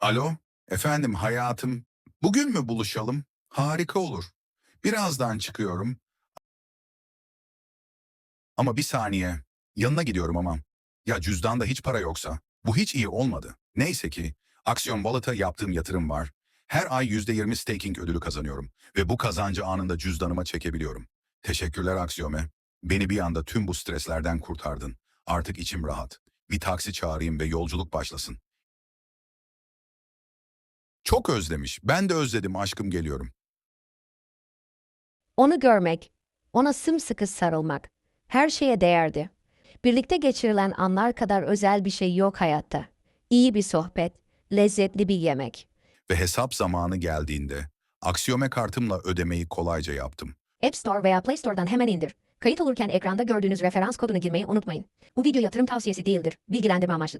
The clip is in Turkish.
Alo, efendim hayatım. Bugün mü buluşalım? Harika olur. Birazdan çıkıyorum. Ama bir saniye. Yanına gidiyorum ama. Ya cüzdanda hiç para yoksa. Bu hiç iyi olmadı. Neyse ki Aksiyon Wallet'a yaptığım yatırım var. Her ay %20 staking ödülü kazanıyorum. Ve bu kazancı anında cüzdanıma çekebiliyorum. Teşekkürler Aksiyome. Beni bir anda tüm bu streslerden kurtardın. Artık içim rahat. Bir taksi çağırayım ve yolculuk başlasın. Çok özlemiş. Ben de özledim aşkım geliyorum. Onu görmek, ona sımsıkı sarılmak, her şeye değerdi. Birlikte geçirilen anlar kadar özel bir şey yok hayatta. İyi bir sohbet, lezzetli bir yemek. Ve hesap zamanı geldiğinde Aksiyome kartımla ödemeyi kolayca yaptım. App Store veya Play Store'dan hemen indir. Kayıt olurken ekranda gördüğünüz referans kodunu girmeyi unutmayın. Bu video yatırım tavsiyesi değildir, bilgilendirme amaçlıdır.